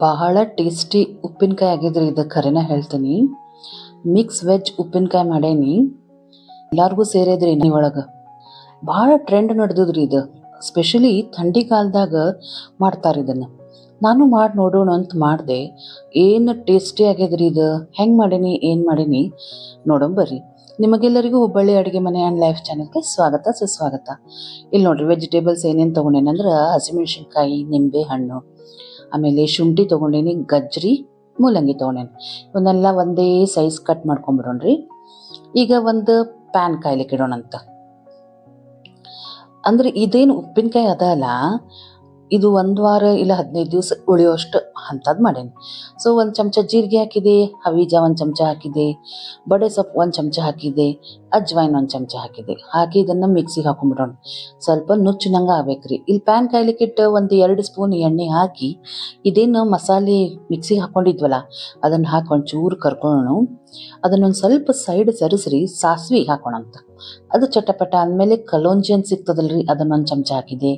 ಬಹಳ ಟೇಸ್ಟಿ ಉಪ್ಪಿನಕಾಯಿ ಆಗಿದ್ರಿ ಇದು ಖರೇನ ಹೇಳ್ತೀನಿ. ಮಿಕ್ಸ್ ವೆಜ್ ಉಪ್ಪಿನಕಾಯಿ ಮಾಡೇನಿ. ಎಲ್ಲರಿಗೂ ಸೇರಿದ್ರಿ ನೀ ಒಳಗೆ. ಭಾಳ ಟ್ರೆಂಡ್ ನಡೆದದ್ರಿ ಇದು. ಸ್ಪೆಷಲಿ ಥಂಡಿ ಕಾಲದಾಗ ಮಾಡ್ತಾರೆ ಇದನ್ನು. ನಾನು ಮಾಡಿ ನೋಡೋಣ ಅಂತ ಮಾಡಿದೆ. ಏನು ಟೇಸ್ಟಿ ಆಗ್ಯದ್ರಿ ಇದು? ಹೆಂಗೆ ಮಾಡೀನಿ? ಏನು ಮಾಡೀನಿ? ನೋಡೋಣ ಬರ್ರಿ. ನಿಮಗೆಲ್ಲರಿಗೂ ಹುಬ್ಬಳ್ಳಿ ಅಡುಗೆ ಮನೆ ಆ್ಯಂಡ್ ಲೈಫ್ ಚಾನಲ್ಗೆ ಸ್ವಾಗತ, ಸುಸ್ವಾಗತ. ಇಲ್ಲಿ ನೋಡ್ರಿ ವೆಜಿಟೇಬಲ್ಸ್ ಏನೇನು ತೊಗೊಂಡೇನಂದ್ರೆ ಹಸಿಮೆಣ್ಸಿನ್ಕಾಯಿ, ನಿಂಬೆ ಹಣ್ಣು. ಆಮೇಲೆ ಶುಂಠಿ ತೊಗೊಂಡೇನಿ ಗಜ್ಜರಿ ಮೂಲಂಗಿ ತೊಗೊಂಡೇನಿ. ಇವನ್ನೆಲ್ಲ ಒಂದೇ ಸೈಜ್ ಕಟ್ ಮಾಡ್ಕೊಂಬಿಡೋಣ್ರಿ. ಈಗ ಒಂದು ಪ್ಯಾನ್ ಕಾಯ್ಲಿಕ್ಕೆ ಇಡೋಣಂತ ಅಂದ್ರೆ ಇದೇನು ಉಪ್ಪಿನಕಾಯಿ ಅದ ಅಲ್ಲ ಇದು ಒಂದು ವಾರ ಇಲ್ಲ ಹದಿನೈದು ದಿವಸ ಉಳಿಯೋಷ್ಟು ಅಂಥದ್ದು ಮಾಡೇನಿ. ಸೊ ಒಂದು ಚಮಚ ಜೀರಿಗೆ ಹಾಕಿದೆ, ಹವೀಜ ಒಂದು ಚಮಚ ಹಾಕಿದೆ, ಬಡೆ ಸೊಪ್ಪು ಒಂದು ಚಮಚ ಹಾಕಿದೆ ಅಜ್ವೈನ್ ಒಂದು ಚಮಚ ಹಾಕಿದೆ. ಹಾಕಿ ಇದನ್ನು ಮಿಕ್ಸಿಗೆ ಹಾಕೊಂಡ್ಬಿಡೋಣ ಸ್ವಲ್ಪ ನುಚ್ಚಿನಂಗೆ ಆಗ್ಬೇಕ್ರಿ. ಇಲ್ಲಿ ಪ್ಯಾನ್ ಕಾಯ್ಲಿಕ್ಕಿಟ್ಟು ಒಂದು ಎರಡು ಸ್ಪೂನ್ ಎಣ್ಣೆ ಹಾಕಿ ಇದೇನು ಮಸಾಲೆ ಮಿಕ್ಸಿಗೆ ಹಾಕ್ಕೊಂಡಿದ್ವಲ್ಲ ಅದನ್ನು ಹಾಕಿ ಚೂರು ಕರ್ಕೊಳ್ಳೋಣ ಅದನ್ನೊಂದು ಸ್ವಲ್ಪ ಸೈಡ್ ಸರಿಸ್ರಿ ಹಾಕೋಣ ಹಾಕೋಣಂತ ಅದು ಚಟಪಟ ಅಂದಮೇಲೆ ಅಂತ ಸಿಗ್ತದಲ್ರಿ ಅದನ್ನೊಂದು ಚಮಚ ಹಾಕಿದೆ.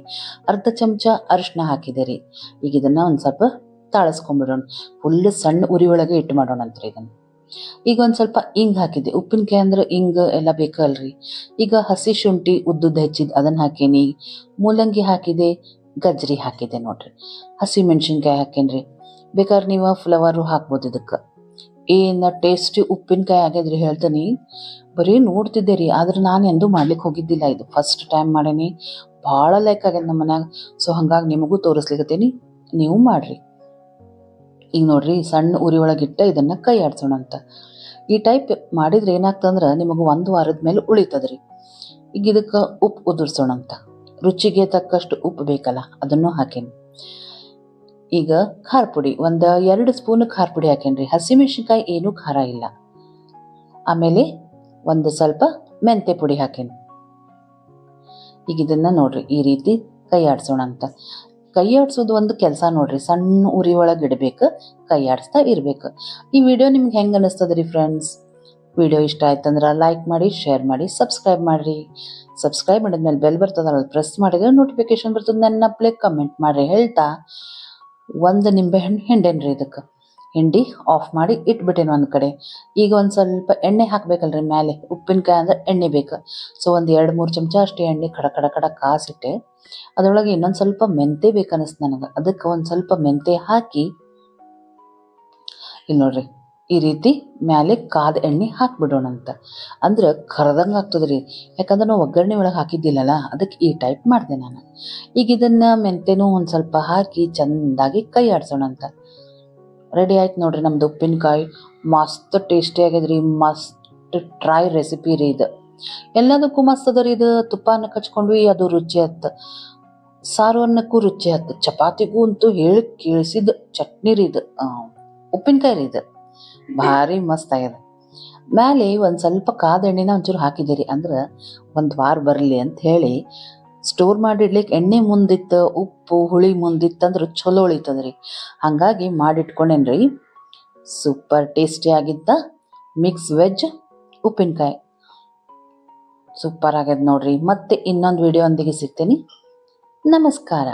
ಅರ್ಧ ಚಮಚ ಅರಿಶಿನ ಹಾಕಿದೆ ರೀ. ಈಗ ಇದನ್ನು ಒಂದು ಸ್ವಲ್ಪ ತಾಳಿಸ್ಕೊಂಡ್ಬಿಡೋಣ ಫುಲ್ ಸಣ್ಣ ಉರಿ ಒಳಗೆ ಇಟ್ಟು ಮಾಡೋಣಂತ್ರಿ ಇದನ್ನು. ಈಗ ಒಂದು ಸ್ವಲ್ಪ ಇಂಗ್ ಹಾಕಿದೆ. ಉಪ್ಪಿನಕಾಯಿ ಅಂದ್ರೆ ಇಂಗ್ ಎಲ್ಲ ಬೇಕಲ್ರಿ. ಈಗ ಹಸಿ ಶುಂಠಿ ಉದ್ದುದ್ದ ಹೆಚ್ಚಿದ್ ಅದನ್ನ ಹಾಕೇನಿ. ಮೂಲಂಗಿ ಹಾಕಿದೆ, ಗಜ್ರಿ ಹಾಕಿದೆ ನೋಡ್ರಿ. ಹಸಿ ಮೆಣಸಿನ್ಕಾಯಿ ಹಾಕೇನ್ರಿ. ಬೇಕಾದ್ರೆ ನೀವು ಫ್ಲವರು ಹಾಕ್ಬೋದು ಇದಕ್ಕೆ. ಏನು ಟೇಸ್ಟಿ ಉಪ್ಪಿನಕಾಯಿ ಆಗ್ಯದ್ರಿ ಹೇಳ್ತೀನಿ. ಬರೀ ನೋಡ್ತಿದ್ದೆ ರೀ, ಆದ್ರೆ ನಾನು ಎಂದೂ ಮಾಡ್ಲಿಕ್ಕೆ ಹೋಗಿದ್ದಿಲ್ಲ ಇದು. ಫಸ್ಟ್ ಟೈಮ್ ಮಾಡೇನಿ. ಭಾಳ ಲೈಕ್ ಆಗ್ಯದ ನಮ್ಮ ಮನ್ಯಾಗ. ಸೊ ಹಂಗಾಗಿ ನಿಮಗೂ ತೋರಿಸ್ಲಿಕತ್ತೀನಿ. ನೀವು ಮಾಡ್ರಿ. ಈಗ ನೋಡ್ರಿ, ಸಣ್ಣ ಉರಿ ಒಳಗಿಟ್ಟ ಇದನ್ನ ಕೈ ಆಡ್ಸೋಣ ಅಂತ. ಈ ಟೈಪ್ ಮಾಡಿದ್ರೆ ಏನಾಗ್ತಂದ್ರೆ ನಿಮಗೆ ಒಂದು ವಾರದ ಮೇಲೆ ಉಳಿತದ್ರಿ. ಈಗ ಇದಕ್ಕೆ ಉಪ್ಪು ಉದುರ್ಸೋಣ ಅಂತ. ರುಚಿಗೆ ತಕ್ಕಷ್ಟು ಉಪ್ಪು ಬೇಕಲ್ಲ, ಅದನ್ನು ಹಾಕೇನಿ. ಈಗ ಖಾರ ಪುಡಿ ಒಂದು ಎರಡು ಸ್ಪೂನ್ ಖಾರ ಪುಡಿ ಹಾಕೇನ್ರಿ. ಹಸಿಮೆಣ್ಸಿನ್ಕಾಯಿ ಏನೂ ಖಾರ ಇಲ್ಲ. ಆಮೇಲೆ ಒಂದು ಸ್ವಲ್ಪ ಮೆಂತೆ ಪುಡಿ ಹಾಕೇನಿ. ಈಗ ಇದನ್ನ ನೋಡ್ರಿ, ಈ ರೀತಿ ಕೈ ಆಡ್ಸೋಣ ಅಂತ. ಕೈ ಆಡ್ಸೋದು ಒಂದು ಕೆಲಸ ನೋಡ್ರಿ, ಸಣ್ಣ ಉರಿ ಒಳಗೆ ಇಡಬೇಕು, ಕೈ ಆಡಿಸ್ತಾ ಇರಬೇಕು. ಈ ವಿಡಿಯೋ ನಿಮ್ಗೆ ಹೆಂಗೆ ಅನಿಸ್ತದೆ ರೀ ಫ್ರೆಂಡ್ಸ್? ವಿಡಿಯೋ ಇಷ್ಟ ಆಯ್ತಂದ್ರೆ ಲೈಕ್ ಮಾಡಿ, ಶೇರ್ ಮಾಡಿ, ಸಬ್ಸ್ಕ್ರೈಬ್ ಮಾಡಿರಿ. ಸಬ್ಸ್ಕ್ರೈಬ್ ಮಾಡಿದ್ಮೇಲೆ ಬೆಲ್ ಬರ್ತದಲ್ಲ ಪ್ರೆಸ್ ಮಾಡಿದ್ರೆ ನೋಟಿಫಿಕೇಶನ್ ಬರ್ತದೆ ನನ್ನ ಪ್ಲೇ ಕಮೆಂಟ್ ಮಾಡಿರಿ ಹೇಳ್ತಾ. ಒಂದು ನಿಂಬೆಹಣ್ಣು ರೀ ಇದಕ್ಕೆ. ಹಿಂಡಿ ಆಫ್ ಮಾಡಿ ಇಟ್ಬಿಟ್ಟೇನು ಒಂದು ಕಡೆ. ಈಗ ಒಂದು ಸ್ವಲ್ಪ ಎಣ್ಣೆ ಹಾಕಬೇಕಲ್ರಿ ಮೇಲೆ ಉಪ್ಪಿನಕಾಯಿ ಅಂದ್ರೆ ಎಣ್ಣೆ ಬೇಕು. ಸೊ ಒಂದು ಎರಡು, ಮೂರು ಚಮಚ ಅಷ್ಟೇ ಎಣ್ಣೆ ಕಡ ಕಡ ಕಡ ಕಾಸಿಟ್ಟೆ. ಅದರೊಳಗೆ ಇನ್ನೊಂದು ಸ್ವಲ್ಪ ಮೆಂತೆ ಬೇಕನ್ನಿಸ್ತು ನನಗೆ. ಅದಕ್ಕೆ ಒಂದು ಸ್ವಲ್ಪ ಮೆಂತೆ ಹಾಕಿ ಇಲ್ಲಿ ನೋಡ್ರಿ. ಈ ರೀತಿ ಮ್ಯಾಲೆ ಕಾದ ಎಣ್ಣೆ ಹಾಕ್ಬಿಡೋಣ ಅಂತ ಅಂದ್ರೆ ಕರ್ದಂಗೆ ರೀ ಯಾಕಂದ್ರೆ ನಾವು ಒಗ್ಗರಣೆ ಒಳಗೆ ಹಾಕಿದ್ದಿಲ್ಲಲ್ಲ, ಅದಕ್ಕೆ ಈ ಟೈಪ್ ಮಾಡಿದೆ ನಾನು. ಈಗ ಇದನ್ನ ಮೆಂತೆನೂ ಒಂದು ಸ್ವಲ್ಪ ಹಾಕಿ ಚೆಂದಾಗಿ ಕೈ ಆಡ್ಸೋಣ ಅಂತ ರೆಡಿ ಆಯ್ತು ನೋಡ್ರಿ ನಮ್ದು ಉಪ್ಪಿನಕಾಯಿ. ಮಸ್ತ್ ಟೇಸ್ಟಿ ಆಗ್ಯದ್ರಿ, ಮಸ್ತ್ ಟ್ರೈ ರೆಸಿಪಿ ರೀ ಇದು. ಎಲ್ಲದಕ್ಕೂ ಮಸ್ತ್ ಅದ ರೀ ಇದು. ತುಪ್ಪನ ಕಚ್ಕೊಂಡ್ವಿ, ಅದು ರುಚಿ ಹತ್ತ ಸಾರು ಅನ್ನಕ್ಕೂ ರುಚಿ ಹತ್ತು ಚಪಾತಿಗೂ ಅಂತೂ ಹೇಳಿ ಕೇಳಿಸಿದ ಚಟ್ನಿ ರೀ ಇದು. ಉಪ್ಪಿನಕಾಯಿ ರೀ ಇದು. ಭಾರಿ ಮಸ್ತ್ ಆಗ್ಯದ. ಮ್ಯಾಲೆ ಒಂದು ಸ್ವಲ್ಪ ಕಾದ ಎಣ್ಣೆನ ಒಂಚೂರು ಹಾಕಿದ್ದೀರಿ ಅಂದ್ರೆ ಒಂದು ವಾರ ಬರಲಿ ಅಂತ ಹೇಳಿ ಸ್ಟೋರ್ ಮಾಡಿಡ್ಲಿಕ್ಕೆ ಎಣ್ಣೆ ಮುಂದಿತ್ತು, ಉಪ್ಪು, ಹುಳಿ ಮುಂದಿತ್ತಂದ್ರೆ ಚಲೋ ಉಳಿತದ್ರಿ. ಹಾಗಾಗಿ ಮಾಡಿಟ್ಕೊಂಡೇನ್ರಿ. ಸೂಪರ್ ಟೇಸ್ಟಿ ಆಗಿದ್ದ ಮಿಕ್ಸ್ ವೆಜ್ ಉಪ್ಪಿನಕಾಯಿ. ಸೂಪರ್ ಆಗ್ಯದ ನೋಡ್ರಿ. ಮತ್ತೆ ಇನ್ನೊಂದು ವಿಡಿಯೋ ಒಂದಿಗೆ ಸಿಗ್ತೀನಿ. ನಮಸ್ಕಾರ.